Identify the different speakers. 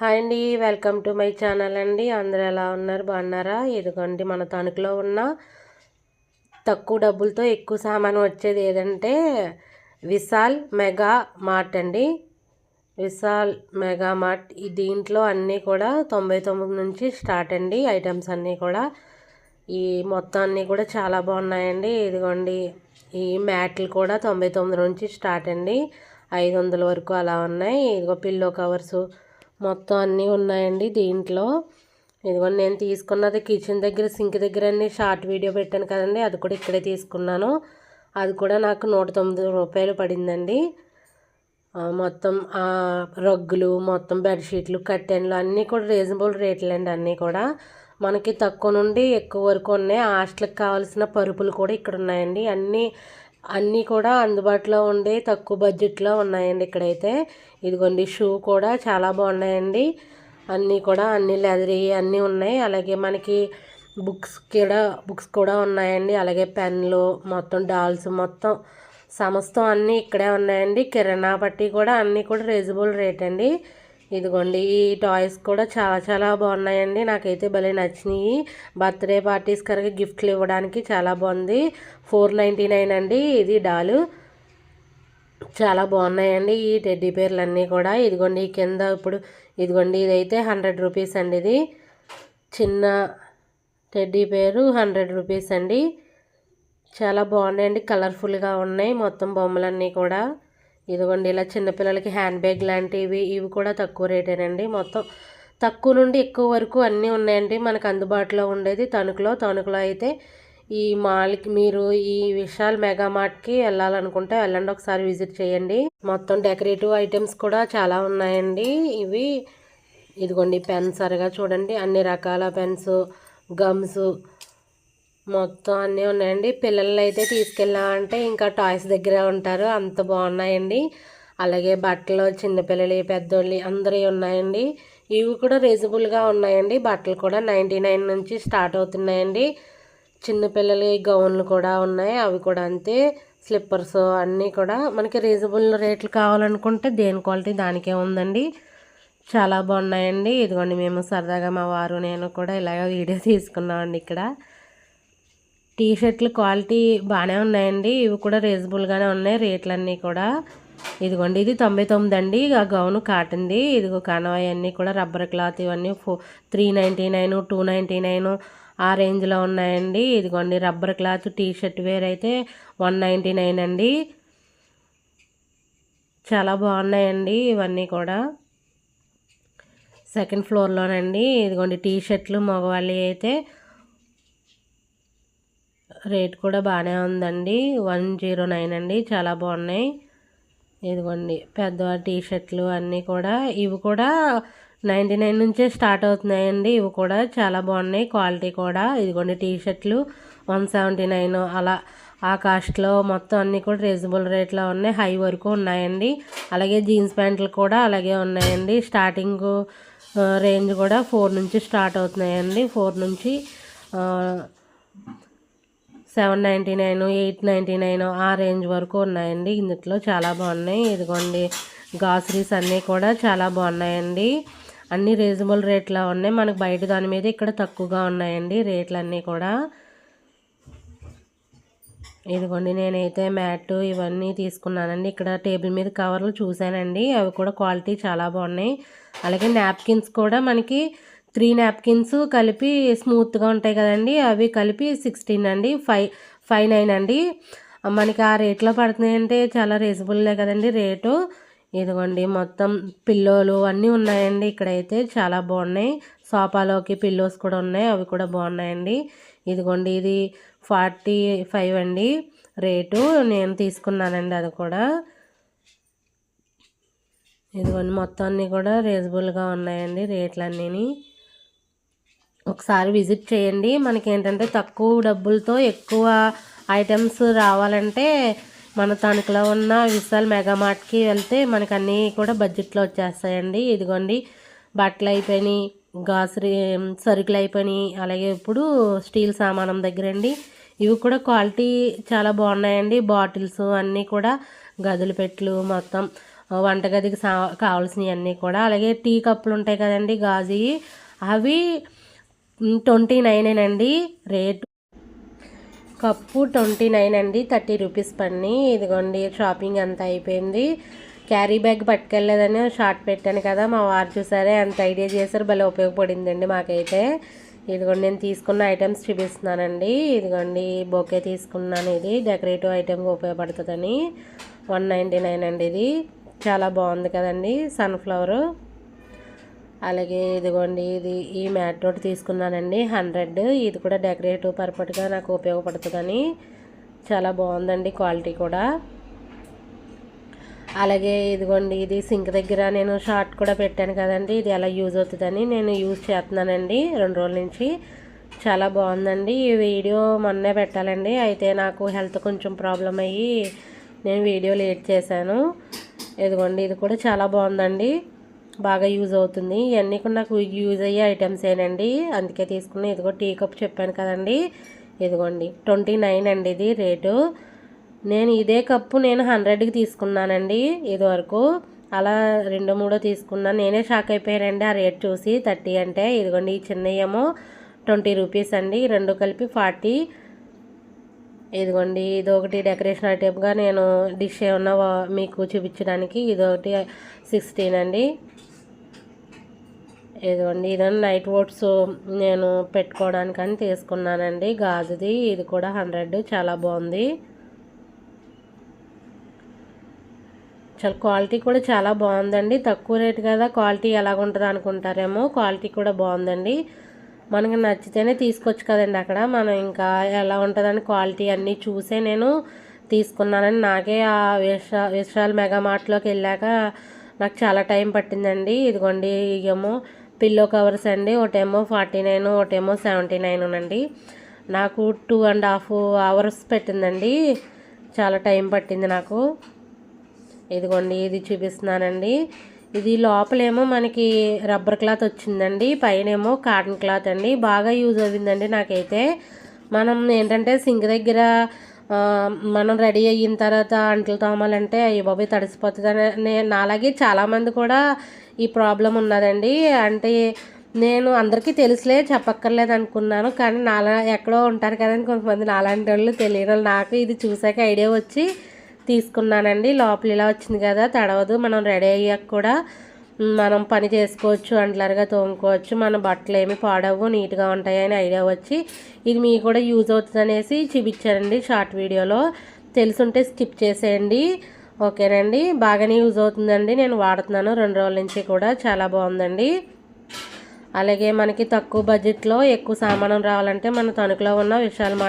Speaker 1: Hi అండి welcome to my channel అండి. అందరూ ఎలా ఉన్నారు? బాగున్నారా? ఇదిగోండి మన తణుకులో ఉన్న తక్కువ డబ్బులతో ఎక్కువ సామాన్ వచ్చేది ఏదంటే విశాల్ మెగా మార్ట్ అండి. విశాల్ మెగా మార్ట్ ఈ దీంట్లో అన్నీ కూడా తొంభై తొమ్మిది నుంచి స్టార్ట్ అండి ఐటమ్స్ అన్నీ కూడా. ఈ మొత్తం అన్నీ కూడా చాలా బాగున్నాయండి. ఇదిగోండి ఈ మ్యాట్లు కూడా తొంభై తొమ్మిది నుంచి స్టార్ట్ అండి. ఐదు వందల వరకు అలా ఉన్నాయి. ఇదిగో పిల్లో కవర్సు మొత్తం అన్నీ ఉన్నాయండి దీంట్లో. ఇదిగోండి నేను తీసుకున్నది కిచెన్ దగ్గర సింక్ దగ్గర అన్ని షార్ట్ వీడియో పెట్టాను కదండి అది కూడా ఇక్కడే తీసుకున్నాను. అది కూడా నాకు నూట తొమ్మిది రూపాయలు పడిందండి. మొత్తం రగ్గులు మొత్తం బెడ్షీట్లు కట్టెన్లు అన్నీ కూడా రీజనబుల్ రేట్లు అండి అన్నీ కూడా. మనకి తక్కువ నుండి ఎక్కువ వరకు ఉన్నాయి. హాస్టల్కి కావాల్సిన పరుపులు కూడా ఇక్కడ ఉన్నాయండి. అన్నీ అన్నీ కూడా అందుబాటులో ఉండే తక్కువ బడ్జెట్లో ఉన్నాయండి ఇక్కడైతే. ఇదిగోండి షూ కూడా చాలా బాగున్నాయండి. అన్నీ కూడా అన్ని లెదరీ అన్నీ ఉన్నాయి. అలాగే మనకి బుక్స్ కూడా బుక్స్ కూడా ఉన్నాయండి. అలాగే పెన్లు మొత్తం డాల్స్ మొత్తం సమస్తం అన్నీ ఇక్కడే ఉన్నాయండి. కిరాణా పట్టి కూడా అన్నీ కూడా రీజనబుల్ రేట్ అండి. ఇదిగోండి ఈ టాయ్స్ కూడా చాలా చాలా బాగున్నాయండి. నాకైతే భలే నచ్చినాయి. బర్త్డే పార్టీస్ కనుక గిఫ్ట్లు ఇవ్వడానికి చాలా బాగుంది. ఫోర్ నైంటీ నైన్ అండి ఇది డాలు. చాలా బాగున్నాయండి ఈ టెడ్డీ పేర్లు అన్నీ కూడా. ఇదిగోండి ఈ కింద ఇప్పుడు ఇదిగోండి ఇదైతే హండ్రెడ్ రూపీస్ అండి ఇది. చిన్న టెడ్డీ పేరు హండ్రెడ్ రూపీస్ అండి. చాలా బాగున్నాయండి కలర్ఫుల్గా ఉన్నాయి మొత్తం బొమ్మలన్నీ కూడా. ఇదిగోండి ఇలా చిన్నపిల్లలకి హ్యాండ్ బ్యాగ్ లాంటివి ఇవి కూడా తక్కువ రేటేనండి. మొత్తం తక్కువ నుండి ఎక్కువ వరకు అన్నీ ఉన్నాయండి. మనకు అందుబాటులో ఉండేది తణుకులో. తణుకులో అయితే ఈ మాల్కి మీరు ఈ విశాల్ మెగా మార్ట్కి వెళ్ళాలనుకుంటే వెళ్ళండి ఒకసారి విజిట్ చేయండి. మొత్తం డెకరేటివ్ ఐటమ్స్ కూడా చాలా ఉన్నాయండి. ఇవి ఇదిగోండి పెన్స్ అరగా చూడండి. అన్ని రకాల పెన్స్ గమ్స్ మొత్తం అన్నీ ఉన్నాయండి. పిల్లలు అయితే తీసుకెళ్ళామంటే ఇంకా టాయ్స్ దగ్గర ఉంటారు. అంత బాగున్నాయండి. అలాగే బట్టలు చిన్నపిల్లలు పెద్దోళ్ళు అందరూ ఉన్నాయండి. ఇవి కూడా రీజనబుల్గా ఉన్నాయండి. బట్టలు కూడా నైంటీ నైన్ నుంచి స్టార్ట్ అవుతున్నాయండి. చిన్నపిల్లలు గౌన్లు కూడా ఉన్నాయి. అవి కూడా అంతే. స్లిప్పర్స్ అన్నీ కూడా మనకి రీజనబుల్ రేట్లు కావాలనుకుంటే దేని క్వాలిటీ దానికే ఉందండి. చాలా బాగున్నాయండి. ఇదిగోండి మేము సరదాగా మా వారు నేను కూడా ఇలాగ వీడియో తీసుకున్నామండి ఇక్కడ. టీ షర్ట్లు క్వాలిటీ బాగానే ఉన్నాయండి. ఇవి కూడా రీజనబుల్గానే ఉన్నాయి. రేట్లన్నీ కూడా ఇదిగోండి. ఇది తొంభై తొమ్మిది అండి. ఆ గౌను కాటన్ది. ఇదిగో కనవాయి అన్నీ కూడా రబ్బర్ క్లాత్ ఇవన్నీ four three ninety nine two ninety nine ఆ రేంజ్లో ఉన్నాయండి. ఇదిగోండి rubber cloth T shirt wear అయితే వన్ నైంటీ నైన్ అండి. చాలా బాగున్నాయండి ఇవన్నీ కూడా. సెకండ్ ఫ్లోర్లోనండి. ఇదిగోండి టీ షర్ట్లు మగవాళ్ళి అయితే రేట్ కూడా బాగానే ఉందండి. వన్ జీరో నైన్ అండి. చాలా బాగున్నాయి. ఇదిగోండి పెద్ద టీ షర్ట్లు అన్నీ కూడా. ఇవి కూడా నైంటీ నైన్ నుంచే స్టార్ట్ అవుతున్నాయండి. ఇవి కూడా చాలా బాగున్నాయి. క్వాలిటీ కూడా. ఇదిగోండి టీ షర్ట్లు వన్ సెవెంటీ నైన్. అలా ఆ కాస్ట్లో మొత్తం అన్నీ కూడా రీజనబుల్ రేట్లో ఉన్నాయి. హై వరకు ఉన్నాయండి. అలాగే జీన్స్ ప్యాంట్లు కూడా అలాగే ఉన్నాయండి. స్టార్టింగ్ రేంజ్ కూడా ఫోర్ నుంచి స్టార్ట్ అవుతున్నాయండి. ఫోర్ నుంచి seven ninety nine eight ninety nine ఆ రేంజ్ వరకు ఉన్నాయండి. ఇందులో చాలా బాగున్నాయి. ఇదిగోండి గాసరీస్ అన్నీ కూడా చాలా బాగున్నాయండి. అన్నీ రీజనబుల్ రేట్లో ఉన్నాయి. మనకు బయట దాని మీద ఇక్కడ తక్కువగా ఉన్నాయండి రేట్లు అన్నీ కూడా. ఇదిగోండి నేనైతే మ్యాట్ ఇవన్నీ తీసుకున్నానండి. ఇక్కడ టేబుల్ మీద కవర్లు చూశానండి. అవి కూడా క్వాలిటీ చాలా బాగున్నాయి. అలాగే నాప్కిన్స్ కూడా మనకి త్రీ నాప్కిన్స్ కలిపి స్మూత్గా ఉంటాయి కదండి. అవి కలిపి సిక్స్టీన్ అండి ఫైవ్ ఫైవ్ నైన్ అండి. మనకి ఆ రేట్లో పడుతున్నాయంటే చాలా రీజనబుల్లే కదండి రేటు. ఇదిగోండి మొత్తం పిల్లోలు అన్నీ ఉన్నాయండి ఇక్కడైతే. చాలా బాగున్నాయి. సోఫాలోకి పిల్లోస్ కూడా ఉన్నాయి. అవి కూడా బాగున్నాయండి. ఇదిగోండి ఇది ఫార్టీ ఫైవ్ అండి రేటు. నేను తీసుకున్నానండి అది కూడా. ఇదిగోండి మొత్తం అన్నీ కూడా రీజనబుల్గా ఉన్నాయండి రేట్లన్నీ ఒకసారి విజిట్ చేయండి. మనకి ఏంటంటే తక్కువ డబ్బులతో ఎక్కువ ఐటమ్స్ రావాలంటే మన తణుకులో ఉన్న విశాల్ మెగా మార్ట్కి వెళ్తే మనకు అన్నీ కూడా బడ్జెట్లో వచ్చేస్తాయండి. ఇదిగోండి బట్టలు అయిపోయినాయి గాసరీ సరుకులు అయిపోయినాయి అలాగే ఇప్పుడు స్టీల్ సామానం దగ్గర అండి ఇవి కూడా క్వాలిటీ చాలా బాగున్నాయండి. బాటిల్స్ అన్నీ కూడా గదులు పెట్లు మొత్తం వంటగదికి సా కావాల్సినవి అన్నీ కూడా. అలాగే టీ కప్పులు ఉంటాయి కదండి గాజు అవి ట్వంటీ నైనేనండి రేటు కప్పు ట్వంటీ నైన్ అండి. థర్టీ రూపీస్ పని ఇదిగోండి షాపింగ్ అంతా అయిపోయింది. క్యారీ బ్యాగ్ పట్టుకెళ్ళలేదని షార్ట్ పెట్టాను కదా మా వారు చూసారే అంత ఐడియా చేశారు. భలే ఉపయోగపడిందండి మాకైతే. ఇదిగోండి నేను తీసుకున్న ఐటమ్స్ చూపిస్తున్నానండి. ఇదిగోండి బొకే తీసుకున్నాను ఇది. డెకరేటివ్ ఐటెంగా ఉపయోగపడుతుందని. వన్ నైంటీ నైన్ అండి ఇది. చాలా బాగుంది కదండి సన్ఫ్లవరు. అలాగే ఇదిగోండి ఇది ఈ మ్యాట్ ఒకటి తీసుకున్నానండి. హండ్రెడ్. ఇది కూడా డెకరేటివ్ పర్పట్గా నాకు ఉపయోగపడుతుందని చాలా బాగుందండి క్వాలిటీ కూడా. అలాగే ఇదిగోండి ఇది సింక్ దగ్గర నేను షార్ట్ కూడా పెట్టాను కదండి ఇది ఎలా యూజ్ అవుతుందని నేను యూజ్ చేస్తున్నానండి రెండు రోజుల నుంచి. చాలా బాగుందండి. ఈ వీడియో మొన్నే పెట్టాలండి. అయితే నాకు హెల్త్ కొంచెం ప్రాబ్లం అయ్యి నేను వీడియో లేట్ చేశాను. ఇదిగోండి ఇది కూడా చాలా బాగుందండి. బాగా యూజ్ అవుతుంది. ఇవన్నీ కూడా నాకు యూజ్ అయ్యే ఐటమ్స్ ఏనండి. అందుకే తీసుకున్న ఇదిగో టీ కప్ చెప్పాను కదండి. ఇదిగోండి ట్వంటీ నైన్ అండి ఇది రేటు. నేను ఇదే కప్పు నేను హండ్రెడ్కి తీసుకున్నానండి ఇదివరకు. అలా రెండు మూడో తీసుకున్నాను నేనే షాక్ అయిపోయానండి ఆ రేట్ చూసి. థర్టీ అంటే ఇదిగోండి ఈ చిన్నయేమో ట్వంటీ రూపీస్ అండి. రెండు కలిపి ఫార్టీ. ఇదిగోండి ఇది ఒకటి డెకరేషన్ ఐటెంగా నేను డిష్ ఏమన్నా మీకు చూపించడానికి ఇది ఒకటి సిక్స్టీన్ అండి. ఇదిగోండి ఇదండి నైట్ ఓట్స్ నేను పెట్టుకోవడానికని తీసుకున్నానండి. గాజుది ఇది కూడా హండ్రెడ్ చాలా బాగుంది. చాలా క్వాలిటీ కూడా చాలా బాగుందండి. తక్కువ రేటు కదా క్వాలిటీ ఎలాగుంటుంది అనుకుంటారేమో క్వాలిటీ కూడా బాగుందండి. మనకు నచ్చితేనే తీసుకోవచ్చు కదండి అక్కడ. మనం ఇంకా ఎలా ఉంటుందని క్వాలిటీ అన్నీ చూసే నేను తీసుకున్నానని నాకే ఆ విశా విశాల్ మెగా మార్ట్లోకి వెళ్ళాక నాకు చాలా టైం పట్టిందండి. ఇదిగోండి ఏమో పిల్లో కవర్స్ అండి ఒకటేమో ఫార్టీ నైన్ ఒకటేమో సెవెంటీ నైన్ అండి. నాకు టూ అండ్ హాఫ్ అవర్స్ పెట్టిందండి. చాలా టైం పట్టింది నాకు. ఇదిగోండి ఇది చూపిస్తున్నానండి. ఇది లోపలేమో మనకి రబ్బర్ క్లాత్ వచ్చిందండి పైనేమో కాటన్ క్లాత్ అండి. బాగా యూజ్ అయిందండి నాకైతే. మనం ఏంటంటే సింక్ దగ్గర మనం రెడీ అయిన తర్వాత అంట్లు తోమాలంటే అయ్యి బాబు తడిసిపోతుందని నేను నాలాగే చాలామంది కూడా ఈ ప్రాబ్లం ఉన్నదండి. అంటే నేను అందరికీ తెలుసులే చెప్పక్కర్లేదు అనుకున్నాను. కానీ నాలా ఎక్కడో ఉంటారు కదండి కొంతమంది. నాలాంటి వాళ్ళు తెలియని వాళ్ళు నాకు ఇది చూసాక ఐడియా వచ్చి తీసుకున్నానండి. లోపల ఇలా వచ్చింది కదా తడవదు. మనం రెడీ అయ్యాక కూడా మనం పని చేసుకోవచ్చు అంట్లర్గా తోముకోవచ్చు. మన బట్టలు ఏమి పాడవు నీట్గా ఉంటాయని ఐడియా వచ్చి ఇది మీకు కూడా యూజ్ అవుతుంది అనేసి చూపించారండి షార్ట్ వీడియోలో. తెలుసుంటే స్కిప్ చేసేయండి. ఓకేనండి? బాగానే యూజ్ అవుతుందండి. నేను వాడుతున్నాను. రెండు రోజుల నుంచి కూడా చాలా బాగుందండి. అలాగే మనకి తక్కువ బడ్జెట్లో ఎక్కువ సామానం రావాలంటే మన తణుకులో ఉన్న విశాల్ మార్ట్